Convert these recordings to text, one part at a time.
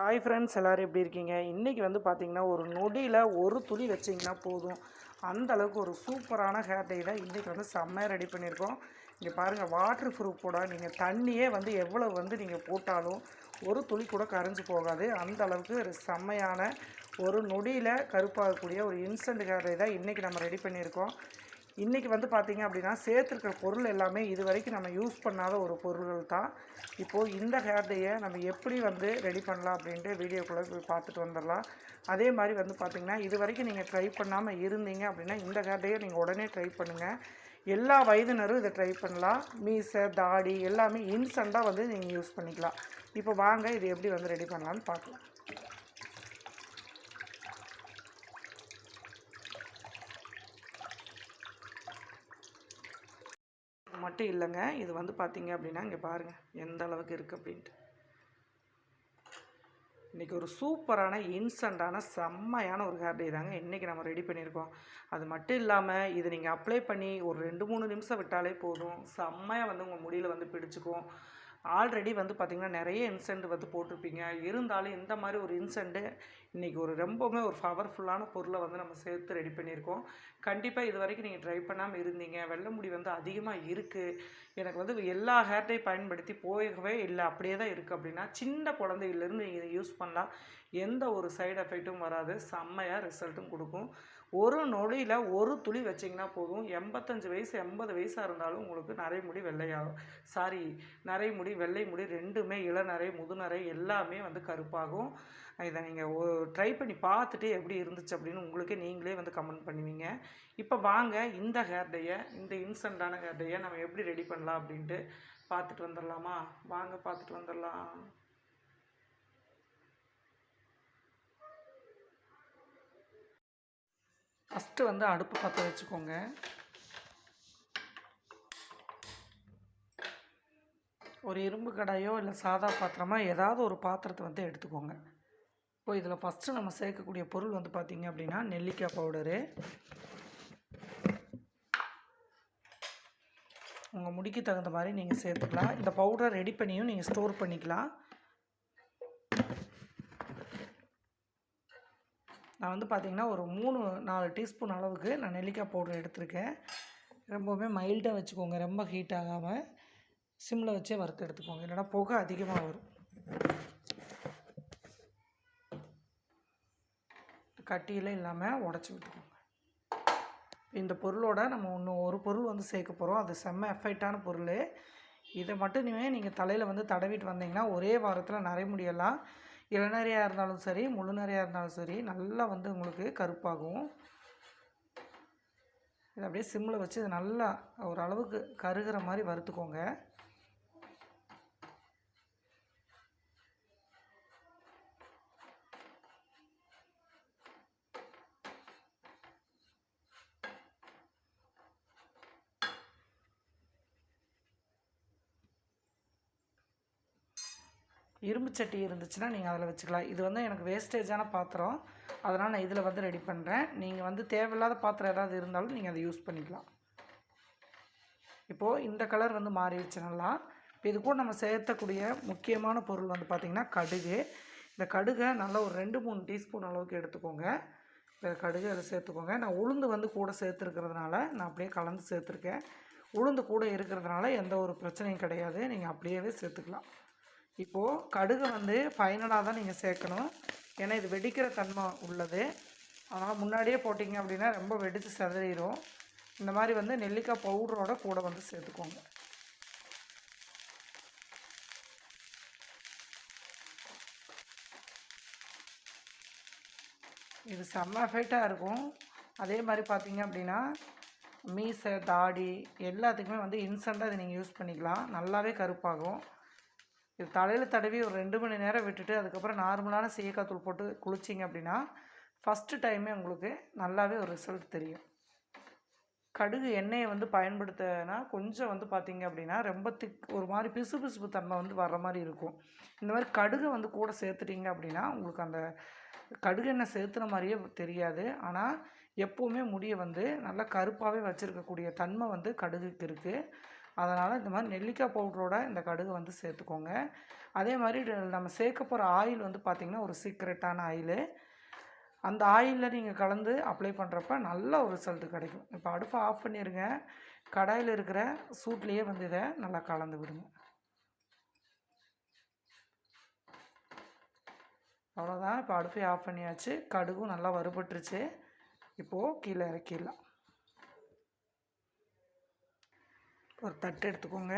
Hi friends எல்லோரும் எப்படி இருக்கீங்க? இன்றைக்கி வந்து பார்த்தீங்கன்னா ஒரு நொடியில் ஒரு துளி வச்சிங்கன்னா போதும். அந்த அளவுக்கு ஒரு சூப்பரான ஹேர் டை தான் இன்றைக்கி வந்து செம்மையாக ரெடி பண்ணியிருக்கோம். இங்கே பாருங்கள் வாட்டர் ப்ரூஃபோட நீங்கள் தண்ணியே வந்து எவ்வளோ வந்து நீங்கள் போட்டாலும் ஒரு துளி கூட கரைஞ்சு போகாது. அந்த அளவுக்கு ஒரு செம்மையான ஒரு நொடியில் கருப்பாகக்கூடிய ஒரு இன்ஸ்டன்ட் ஹேர் டை தான் இன்றைக்கி நம்ம ரெடி பண்ணியிருக்கோம். இன்றைக்கி வந்து பார்த்திங்க அப்படின்னா சேர்த்துருக்கிற பொருள் எல்லாமே இது வரைக்கும் நம்ம யூஸ் பண்ணாத ஒரு பொருள்கள் தான். இப்போது இந்த ஹேர் டேயை நம்ம எப்படி வந்து ரெடி பண்ணலாம் அப்படின்ட்டு வீடியோக்குள்ளே போய் பார்த்துட்டு வந்துடலாம். அதே மாதிரி வந்து பார்த்திங்கன்னா இது வரைக்கும் நீங்கள் ட்ரை பண்ணாமல் இருந்தீங்க அப்படின்னா இந்த ஹேர் டேயை நீங்கள் உடனே ட்ரை பண்ணுங்கள் எல்லா வயதினரும் இதை ட்ரை பண்ணலாம். மீசை தாடி எல்லாமே இன்ஸ்டண்ட்டாக வந்து நீங்கள் யூஸ் பண்ணிக்கலாம். இப்போ வாங்க இது எப்படி வந்து ரெடி பண்ணலான்னு பார்க்கலாம். மட்டும் இல்லைங்க. இது வந்து பார்த்தீங்க அப்படின்னா இங்கே பாருங்கள் எந்த அளவுக்கு இருக்குது அப்படின்ட்டு. இன்றைக்கி ஒரு சூப்பரான இன்ஸ்டண்ட்டான செம்மையான ஒரு ஹேர் டே தாங்க. இன்றைக்கி நம்ம ரெடி பண்ணியிருக்கோம். அது மட்டும் இல்லாமல் இது நீங்கள் அப்ளை பண்ணி ஒரு ரெண்டு மூணு நிமிஷம் விட்டாலே போதும். செம்மையாக வந்து உங்கள் முடியில் வந்து பிடிச்சிக்கும். ஆல்ரெடி வந்து பார்த்திங்கன்னா நிறைய இன்சென்ட் வந்து போட்டிருப்பீங்க. இருந்தாலும் இந்த மாதிரி ஒரு இன்சென்ட்டு இன்றைக்கி ஒரு ரொம்பவுமே ஒரு பவர்ஃபுல்லான பொருளை வந்து நம்ம சேர்த்து ரெடி பண்ணியிருக்கோம். கண்டிப்பாக இது வரைக்கும் நீங்கள் ட்ரை பண்ணாமல் இருந்தீங்க. வெள்ளை முடி வந்து அதிகமாக இருக்குது எனக்கு வந்து எல்லா ஹேர்டையும் பயன்படுத்தி போகவே இல்லை. அப்படியே தான் இருக்குது அப்படின்னா சின்ன குழந்தையிலேருந்து நீங்கள் இதை யூஸ் பண்ணலாம். எந்த ஒரு சைடு எஃபெக்ட்டும் வராது. செம்மையாக ரிசல்ட்டும் கொடுக்கும். ஒரு நொடியில் ஒரு துளி வச்சிங்கன்னா போதும். எண்பத்தஞ்சு வயசு எண்பது வயசாக இருந்தாலும் உங்களுக்கு நிறைய முடி வெள்ளையாகும். சாரி நிறைய முடி வெள்ளை முடி ரெண்டுமே இளநரை முதுநரை எல்லாமே வந்து கருப்பாகும். இதை நீங்கள் ட்ரை பண்ணி பார்த்துட்டு எப்படி இருந்துச்சு அப்படின்னு உங்களுக்கே நீங்களே வந்து கமெண்ட் பண்ணுவீங்க. இப்போ வாங்க இந்த ஹேர் டேயை இந்த இன்ஸ்டண்ட்டான ஹேர் டேயை நம்ம எப்படி ரெடி பண்ணலாம் அப்படின்ட்டு பார்த்துட்டு வந்துடலாமா? வாங்க பார்த்துட்டு வந்துடலாம். ஃபஸ்ட்டு வந்து அடுப்பு பற்ற வச்சுக்கோங்க. ஒரு இரும்பு கடாயோ இல்லை சாதா பாத்திரமா ஏதாவது ஒரு பாத்திரத்தை வந்து எடுத்துக்கோங்க. இப்போ இதில் ஃபஸ்ட்டு நம்ம சேர்க்கக்கூடிய பொருள் வந்து பார்த்திங்க அப்படின்னா நெல்லிக்காய் பவுடரு. உங்கள் முடிக்கு தகுந்த மாதிரி நீங்கள் சேர்த்துக்கலாம். இந்த பவுடரை ரெடி பண்ணியும் நீங்கள் ஸ்டோர் பண்ணிக்கலாம். நான் வந்து பார்த்திங்கன்னா ஒரு மூணு நாலு டீஸ்பூன் அளவுக்கு நான் நெல்லிக்காய் பவுடர் எடுத்திருக்கேன். ரொம்பவுமே மைல்டாக வச்சுக்கோங்க. ரொம்ப ஹீட் ஆகாமல் சிம்மில் வச்சே வறுத்து எடுத்துக்கோங்க. இல்லைனா புகை அதிகமாக வரும். கட்டியில் இல்லாமல் உடச்சி விட்டுக்கோங்க. இந்த பொருளோட நம்ம இன்னும் ஒரு பொருள் வந்து சேர்க்க போகிறோம் அது செம்ம எஃபெக்டான பொருள். இதை மட்டும் நீங்கள் நீங்கள் தலையில் வந்து தடவிட்டு வந்தீங்கன்னா ஒரே வாரத்தில் நிறைய முடியலாம் இளநறையாக இருந்தாலும் சரி முழு நிறையாக இருந்தாலும் சரி நல்லா வந்து உங்களுக்கு கருப்பாகும். இதை அப்படியே சிம்மில் வச்சு இது நல்லா ஒரு அளவுக்கு கருகிற மாதிரி வறுத்துக்கோங்க. இரும்பு சட்டி இருந்துச்சுன்னா நீங்கள் அதில் வச்சுக்கலாம். இது வந்து எனக்கு வேஸ்டேஜான பாத்திரம். அதனால் நான் இதில் வந்து ரெடி பண்ணுறேன் நீங்கள் வந்து தேவையில்லாத பாத்திரம் ஏதாவது இருந்தாலும் நீங்கள் அதை யூஸ் பண்ணிக்கலாம். இப்போது இந்த கலர் வந்து மாறிடுச்சு நல்லா. இப்போ இது கூட நம்ம சேர்த்தக்கூடிய முக்கியமான பொருள் வந்து பார்த்திங்கன்னா கடுகு. இந்த கடுகை நல்லா ஒரு ரெண்டு மூணு டீஸ்பூன் அளவுக்கு எடுத்துக்கோங்க. இந்த கடுகு அதை சேர்த்துக்கோங்க. நான் உளுந்து வந்து கூட சேர்த்துருக்கிறதுனால நான் அப்படியே கலந்து சேர்த்துருக்கேன். உளுந்து கூட இருக்கிறதுனால எந்த ஒரு பிரச்சனையும் கிடையாது. நீங்கள் அப்படியே சேர்த்துக்கலாம். இப்போது கடுகு வந்து ஃபைனலாக தான் நீங்கள் சேர்க்கணும். ஏன்னா இது வெடிக்கிற தன்மை உள்ளது. ஆனால் முன்னாடியே போட்டிங்க அப்படின்னா ரொம்ப வெடித்து சிதறிடும். இந்த மாதிரி வந்து நெல்லிக்காய் பவுடரோட கூட வந்து சேர்த்துக்கோங்க. இது செம்ம எஃபெக்டாக இருக்கும். அதே மாதிரி பார்த்தீங்க அப்படின்னா மீசை தாடி எல்லாத்துக்குமே வந்து இன்ஸ்டண்ட்டாக இதை நீங்கள் யூஸ் பண்ணிக்கலாம். நல்லாவே கருப்பாகும். இது தலையில் தடவி ஒரு ரெண்டு மணி நேரம் விட்டுட்டு அதுக்கப்புறம் நார்மலான சீயக்காய் தூள் போட்டு குளிச்சிங்க அப்படின்னா ஃபஸ்ட்டு டைமே உங்களுக்கு நல்லாவே ஒரு ரிசல்ட் தெரியும். கடுகு எண்ணெயை வந்து பயன்படுத்தினா கொஞ்சம் வந்து பார்த்திங்க அப்படின்னா ரொம்ப திக் ஒரு மாதிரி பிசு பிசுப்பு தன்மை வந்து வர்ற மாதிரி இருக்கும். இந்த மாதிரி கடுகை வந்து கூட சேர்த்துட்டிங்க அப்படின்னா உங்களுக்கு அந்த கடுகு எண்ணெய் சேர்த்துன மாதிரியே தெரியாது. ஆனால் எப்போவுமே முடியை வந்து நல்லா கருப்பாகவே வச்சுருக்கக்கூடிய தன்மை வந்து கடுகுக்கு இருக்குது அதனால் இந்த மாதிரி நெல்லிக்காய் பவுட்ரோட இந்த கடுகு வந்து சேர்த்துக்கோங்க. அதே மாதிரி நம்ம சேர்க்க போகிற ஆயில் வந்து பார்த்திங்கன்னா ஒரு சீக்ரெட்டான ஆயிலு. அந்த ஆயிலில் நீங்கள் கலந்து அப்ளை பண்ணுறப்ப நல்ல ஒரு ரிசல்ட் கிடைக்கும். இப்போ அடுப்பை ஆஃப் பண்ணிடுங்க கடாயில் இருக்கிற சூட்லேயே வந்து இதை நல்லா கலந்து விடுங்க. அவ்வளோதான் இப்போ அடுப்பை ஆஃப் பண்ணியாச்சு. கடுகும் நல்லா வறுபட்டுருச்சு. இப்போது கீழே இறக்கிடலாம். ஒரு தட்டு எடுத்துக்கோங்க.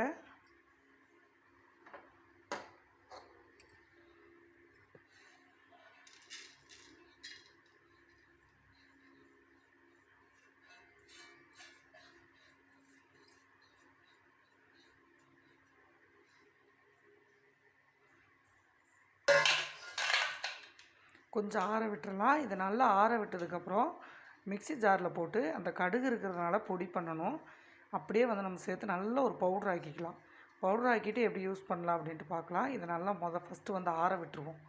கொஞ்சம் ஆற விட்டுறலாம். இதை நல்லா ஆற விட்டதுக்கப்புறம் மிக்ஸி ஜாரில் போட்டு அந்த கடுகு இருக்கிறதுனால பொடி பண்ணணும். அப்படியே வந்து நம்ம சேர்த்து நல்ல ஒரு பவுடர் ஆக்கிக்கலாம். பவுடர் ஆக்கிட்டு எப்படி யூஸ் பண்ணலாம் அப்படின்ட்டு பார்க்கலாம். இதை நல்லா மொதல் ஃபஸ்ட்டு வந்து ஆற விட்டுருவோம்.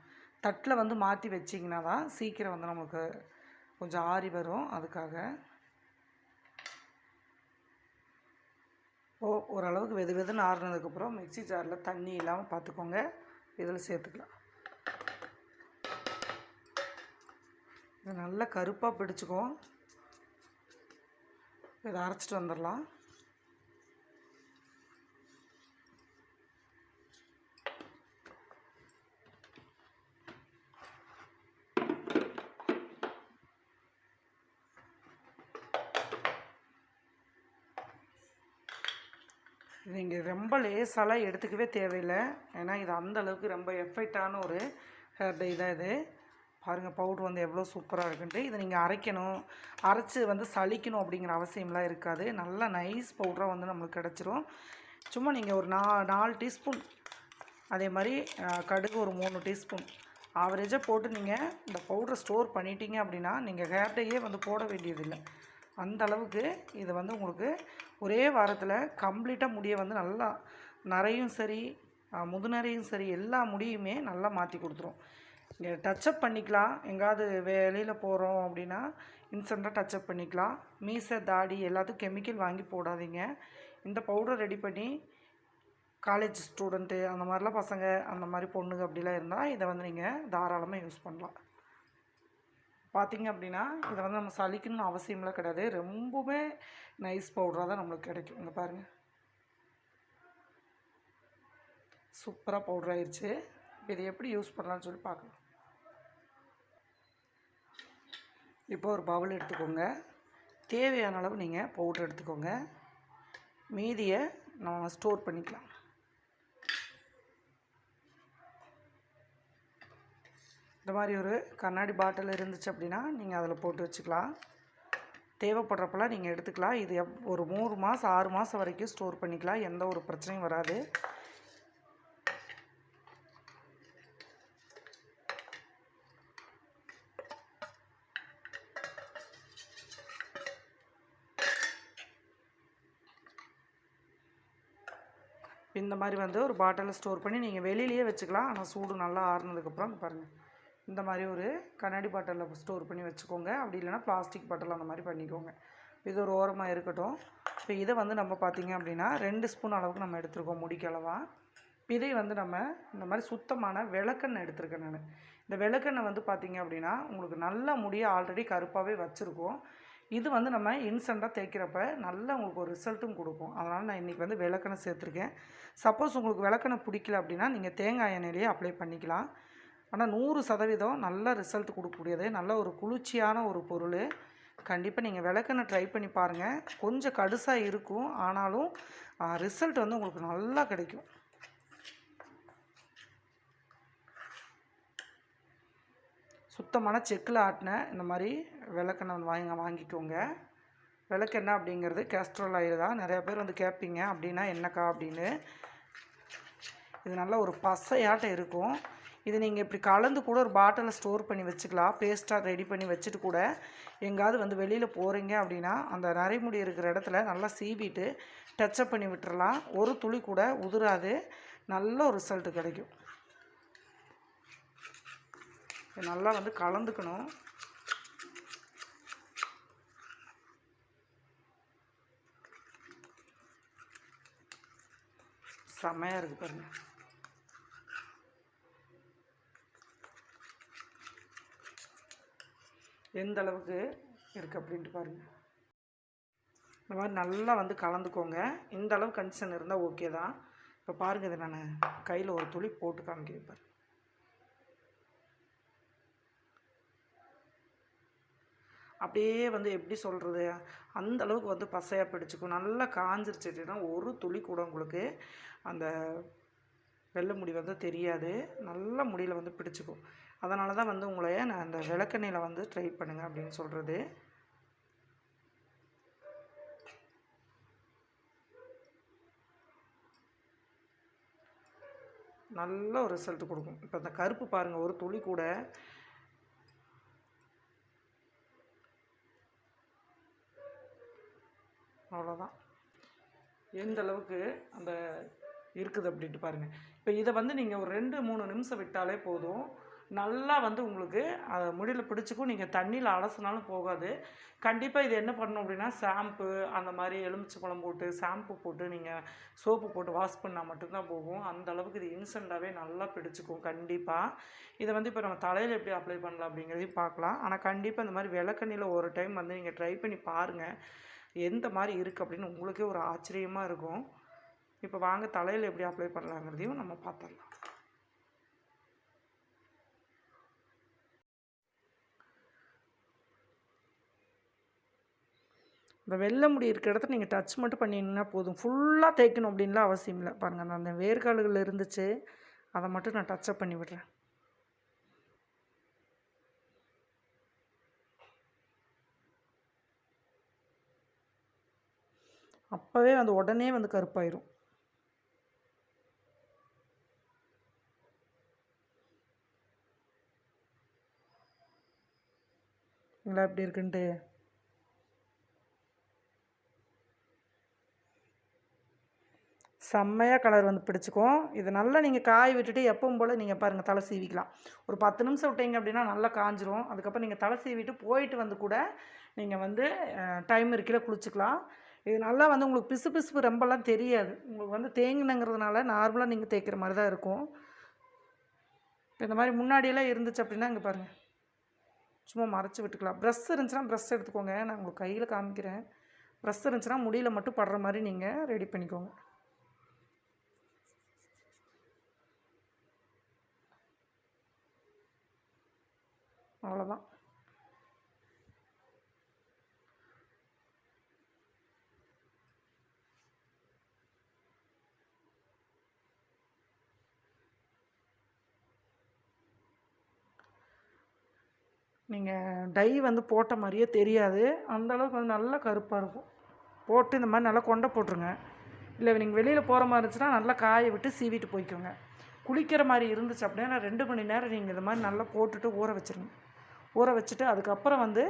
தட்டில் வந்து மாற்றி வச்சிங்கன்னா தான் சீக்கிரம் வந்து நமக்கு கொஞ்சம் ஆறி வரும். அதுக்காக ஓ ஓரளவுக்கு வெது வெதுன்னு ஆறுனதுக்கப்புறம் மிக்ஸி ஜாரில் தண்ணி இல்லாமல் பார்த்துக்கோங்க. இதில் சேர்த்துக்கலாம். இது நல்லா கருப்பாக பிடிச்சிக்கும் இதை அரைச்சிட்டு வந்துடலாம். நீங்கள் ரொம்ப லேசாலாம் எடுத்துக்கவே தேவையில்லை. ஏன்னா இது அந்த அளவுக்கு ரொம்ப எஃபெக்டான ஒரு ஹேர் டை தான் இது. பாருங்கள் பவுட்ரு வந்து எவ்வளோ சூப்பராக இருக்குன்ட்டு. இதை நீங்கள் அரைக்கணும். அரைச்சி வந்து சலிக்கணும் அப்படிங்கிற அவசியம்லாம் இருக்காது. நல்லா நைஸ் பவுடராக வந்து நம்மளுக்கு கிடச்சிரும். சும்மா நீங்கள் ஒரு நா நாலு டீஸ்பூன் அதே மாதிரி கடுகு ஒரு மூணு டீஸ்பூன் ஆவரேஜாக போட்டு நீங்கள் இந்த பவுடரை ஸ்டோர் பண்ணிட்டீங்க அப்படின்னா நீங்கள் ஹேர் டையே வந்து போட வேண்டியதில்லை. அந்த அளவுக்கு இது வந்து உங்களுக்கு ஒரே வாரத்தில் கம்ப்ளீட்டாக முடியை வந்து நல்லா நரையும் சரி முதுநரையும் சரி எல்லா முடியுமே நல்லா மாற்றி கொடுத்துரும். இங்கே டச்சப் பண்ணிக்கலாம். எங்காவது வெளியில் போகிறோம் அப்படின்னா இன்ஸ்டண்ட்டாக டச்சப் பண்ணிக்கலாம். மீசை தாடி எல்லாத்துக்கும் கெமிக்கல் வாங்கி போடாதீங்க. இந்த பவுடர் ரெடி பண்ணி காலேஜ் ஸ்டூடெண்ட்டு அந்த மாதிரிலாம் பசங்க அந்த மாதிரி பொண்ணுங்க அப்படிலாம் இருந்தால் இதை வந்து நீங்கள் தாராளமாக யூஸ் பண்ணலாம். பார்த்தீங்க அப்படின்னா இதை வந்து நம்ம சலிக்கணும்னு அவசியம்லாம் கிடையாது. ரொம்பவே நைஸ் பவுடராக தான் நம்மளுக்கு கிடைக்கும். இங்கே பாருங்கள் சூப்பராக பவுடர் ஆயிடுச்சு இதை எப்படி யூஸ் பண்ணலான்னு சொல்லி பார்க்கலாம். இப்போ ஒரு பவுல் எடுத்துக்கோங்க. தேவையான அளவு நீங்கள் பவுடர் எடுத்துக்கோங்க. மீதியை நம்ம ஸ்டோர் பண்ணிக்கலாம். இந்த மாதிரி ஒரு கண்ணாடி பாட்டில் இருந்துச்சு அப்படின்னா நீங்கள் அதில் போட்டு வச்சுக்கலாம். தேவைப்படுறப்பெல்லாம் நீங்கள் எடுத்துக்கலாம். இது எப் ஒரு மூணு மாதம் ஆறு மாதம் வரைக்கும் ஸ்டோர் பண்ணிக்கலாம். எந்த ஒரு பிரச்சனையும் வராது. இந்த மாதிரி வந்து ஒரு பாட்டிலில் ஸ்டோர் பண்ணி நீங்கள் வெளியிலேயே வச்சுக்கலாம். ஆனால் சூடு நல்லா ஆறுனதுக்கப்புறம் பாருங்கள் இந்த மாதிரி ஒரு கண்ணாடி பாட்டிலில் ஸ்டோர் பண்ணி வச்சுக்கோங்க. அப்படி இல்லைன்னா பிளாஸ்டிக் பாட்டில் அந்த மாதிரி பண்ணிக்கோங்க. இது ஒரு ஓரமாக இருக்கட்டும். இப்போ இதை வந்து நம்ம பார்த்தீங்க அப்படின்னா ரெண்டு ஸ்பூன் அளவுக்கு நம்ம எடுத்துருக்கோம் முடிக்களவாக இதை வந்து நம்ம இந்த மாதிரி சுத்தமான விளக்கெண்ணெய் எடுத்திருக்கேன் நான். இந்த விளக்கெண்ணெய் வந்து பார்த்தீங்க அப்படின்னா உங்களுக்கு நல்ல முடியை ஆல்ரெடி கருப்பாகவே வச்சுருக்கோம். இது வந்து நம்ம இன்ஸ்டண்ட்டாக தேய்க்கிறப்ப நல்ல உங்களுக்கு ஒரு ரிசல்ட்டும் கொடுக்கும். அதனால் நான் இன்றைக்கி வந்து விளக்கெண்ணெய் சேர்த்துருக்கேன். சப்போஸ் உங்களுக்கு விளக்கெண்ணெய் பிடிக்கல அப்படின்னா நீங்கள் தேங்காய் எண்ணெயிலேயே அப்ளை பண்ணிக்கலாம். ஆனால் நூறு சதவீதம் நல்ல ரிசல்ட் கொடுக்கக்கூடியது. நல்ல ஒரு குளிர்ச்சியான ஒரு பொருள். கண்டிப்பாக நீங்கள் விளக்கெண்ணெய் ட்ரை பண்ணி பாருங்கள் கொஞ்சம் கடுசாக இருக்கும். ஆனாலும் ரிசல்ட் வந்து உங்களுக்கு நல்லா கிடைக்கும். சுத்தமான செக்கில் ஆட்டின இந்த மாதிரி விளக்கெண்ணெய் வந்து வாங்கிக்கோங்க. விளக்கெண்ணெய் அப்படிங்கிறது கேஸ்ட்ரோல் ஆயில் தான். நிறையா பேர் வந்து கேட்பீங்க அப்படின்னா என்னக்கா? அப்படின்னு. இது நல்ல ஒரு பசையாட்டம் இருக்கும். இது நீங்கள் இப்படி கலந்து கூட ஒரு பாட்டிலில் ஸ்டோர் பண்ணி வச்சுக்கலாம். பேஸ்ட்டாக ரெடி பண்ணி வச்சுட்டு கூட எங்காவது வந்து வெளியில் போகிறீங்க அப்படின்னா அந்த நரைமுடி இருக்கிற இடத்துல நல்லா சீவிட்டு டச்சப் பண்ணி விட்டுறலாம். ஒரு துளி கூட உதிராது. நல்ல ஒரு ரிசல்ட்டு கிடைக்கும். நல்லா வந்து கலந்துக்கணும். செமையாக இருக்குது பாருங்கள் எந்த அளவுக்கு இருக்குது அப்படின்ட்டு பாருங்கள் இந்த மாதிரி நல்லா வந்து கலந்துக்கோங்க. இந்த அளவு கண்டிஷன் இருந்தால் ஓகே தான். இப்போ பாருங்கள் இதை நான் கையில் ஒரு துளி போட்டு காமிக்கிறேன் பாரு அப்படியே வந்து எப்படி சொல்கிறது அந்த அளவுக்கு வந்து பசையாக பிடிச்சிக்கும். நல்லா காஞ்சிருச்சுன்னா ஒரு துளி கூட உங்களுக்கு அந்த வெள்ளை முடி வந்து தெரியாது. நல்ல முடியில் வந்து பிடிச்சிக்கும். அதனால தான் வந்து உங்களை நான் அந்த விளக்கெண்ணெயில் வந்து ட்ரை பண்ணுங்க அப்படின்னு சொல்கிறது நல்ல ஒரு ரிசல்ட் கொடுக்கும். இப்போ இந்த கருப்பு பாருங்கள் ஒரு துளி கூட. அவ்வளோதான் எந்த அளவுக்கு அந்த இருக்குது அப்படின்ட்டு பாருங்கள் இப்போ இதை வந்து நீங்கள் ஒரு ரெண்டு மூணு நிமிஷம் விட்டாலே போதும். நல்லா வந்து உங்களுக்கு அதை முடியில் பிடிச்சிக்கும். நீங்கள் தண்ணியில் அலசினாலும் போகாது. கண்டிப்பாக இது என்ன பண்ணணும் அப்படின்னா ஷாம்பு அந்த மாதிரி எலுமிச்சை பழம் போட்டு ஷாம்பு போட்டு நீங்கள் சோப்பு போட்டு வாஷ் பண்ணால் மட்டும்தான் போகும். அந்த அளவுக்கு இது இன்ஸ்டண்ட்டாகவே நல்லா பிடிச்சிக்கும். கண்டிப்பாக இதை வந்து இப்போ நம்ம தலையில் எப்படி அப்ளை பண்ணலாம் அப்படிங்கிறதையும் பார்க்கலாம். ஆனால் கண்டிப்பாக இந்த மாதிரி விளக்கண்ணியில் ஒரு டைம் வந்து நீங்கள் ட்ரை பண்ணி பாருங்கள் எந்த மாதிரி இருக்குது அப்படின்னு உங்களுக்கே ஒரு ஆச்சரியமாக இருக்கும். இப்போ வாங்க தலையில் எப்படி அப்ளை பண்ணலாங்கிறதையும் நம்ம பார்த்துடலாம். இந்த வெள்ளை முடி இருக்கிற இடத்துல நீங்கள் டச் மட்டும் பண்ணிங்கன்னா போதும். ஃபுல்லாக தேய்க்கணும் அப்படின்லாம் அவசியம் இல்லை. பாருங்கள் அந்த அந்த இருந்துச்சு அதை மட்டும் நான் டச்சப் பண்ணி விடுறேன். அப்போவே வந்து உடனே வந்து கருப்பாயிரும். இல்லை எப்படி இருக்குன்ட்டு? செம்மையாக கலர் வந்து பிடிச்சிக்கும். இது நல்லா நீங்கள் காய விட்டுட்டு எப்பவும் போல் நீங்கள் பாருங்கள் தலை சீவிக்கலாம். ஒரு பத்து நிமிஷம் விட்டீங்க அப்படின்னா நல்லா காஞ்சிரும். அதுக்கப்புறம் நீங்கள் தலை சீவிட்டு போயிட்டு வந்து கூட நீங்கள் வந்து டைம் இருக்கையில குளிச்சுக்கலாம். இது நல்லா வந்து உங்களுக்கு பிசு பிசுப்பு ரொம்பலாம் தெரியாது. உங்களுக்கு வந்து தேங்கினங்கிறதுனால நார்மலாக நீங்கள் தேய்க்கிற மாதிரி தான் இருக்கும் இந்த மாதிரி முன்னாடியெல்லாம் இருந்துச்சு அப்படின்னா இங்கே பாருங்கள் சும்மா மறைச்சி விட்டுக்கலாம். ப்ரெஷ் இருந்துச்சுன்னா ப்ரெஷ் எடுத்துக்கோங்க. நான் உங்களுக்கு கையில் காமிக்கிறேன். ப்ரெஷ் இருந்துச்சுன்னா முடியில் மட்டும் படுற மாதிரி நீங்கள் ரெடி பண்ணிக்கோங்க. அவ்வளோதான் நீங்கள் டை வந்து போட்ட மாதிரியே தெரியாது. அந்தளவுக்கு வந்து நல்லா கருப்பாக இருக்கும். போட்டு இந்த மாதிரி நல்லா கொண்டை போட்டுருங்க. இல்லை நீங்கள் வெளியில் போகிற மாதிரி இருந்துச்சுன்னா நல்லா காய விட்டு சீவிட்டு போய்க்கோங்க. குளிக்கிற மாதிரி இருந்துச்சு அப்படின்னா ரெண்டு மணி நேரம் நீங்கள் இந்த மாதிரி நல்லா போட்டுட்டு ஊற வச்சுருங்க. ஊற வச்சுட்டு அதுக்கப்புறம் வந்து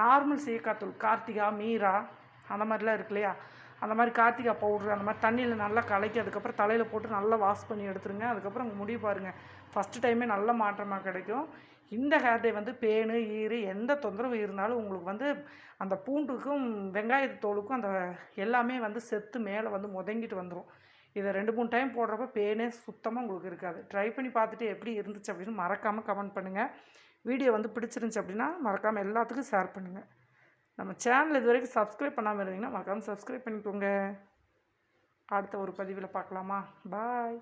நார்மல் சீக்காத்தூள் கார்த்திகா மீரா அந்த மாதிரிலாம் இருக்கு இல்லையா? அந்த மாதிரி கார்த்திகா பவுட்ரு அந்த மாதிரி தண்ணியில் நல்லா கலக்கி அதுக்கப்புறம் தலையில் போட்டு நல்லா வாஷ் பண்ணி எடுத்துருங்க. அதுக்கப்புறம் உங்கள் முடி பாருங்கள் ஃபஸ்ட்டு டைமே நல்ல மாற்றமாக கிடைக்கும். இந்த ஹேர் டே வந்து பேனு ஈறு எந்த தொந்தரவு இருந்தாலும் உங்களுக்கு வந்து அந்த பூண்டுக்கும் வெங்காயத்து தோலுக்கும் அந்த எல்லாமே வந்து செத்து மேலே வந்து முதங்கிட்டு வந்துடும் இதை ரெண்டு மூணு டைம் போடுறப்ப பேனே சுத்தமாக உங்களுக்கு இருக்காது. ட்ரை பண்ணி பார்த்துட்டு எப்படி இருந்துச்சு அப்படின்னு மறக்காமல் கமெண்ட் பண்ணுங்கள் வீடியோ வந்து பிடிச்சிருந்துச்சி அப்படின்னா மறக்காமல் எல்லாத்துக்கும் ஷேர் பண்ணுங்கள் நம்ம சேனல் இது வரைக்கும் சப்ஸ்கிரைப் பண்ணாமல் இருந்தீங்கன்னா மறக்காமல் சப்ஸ்கிரைப் பண்ணிக்கோங்க. அடுத்த ஒரு பதிவில் பார்க்கலாமா? பாய்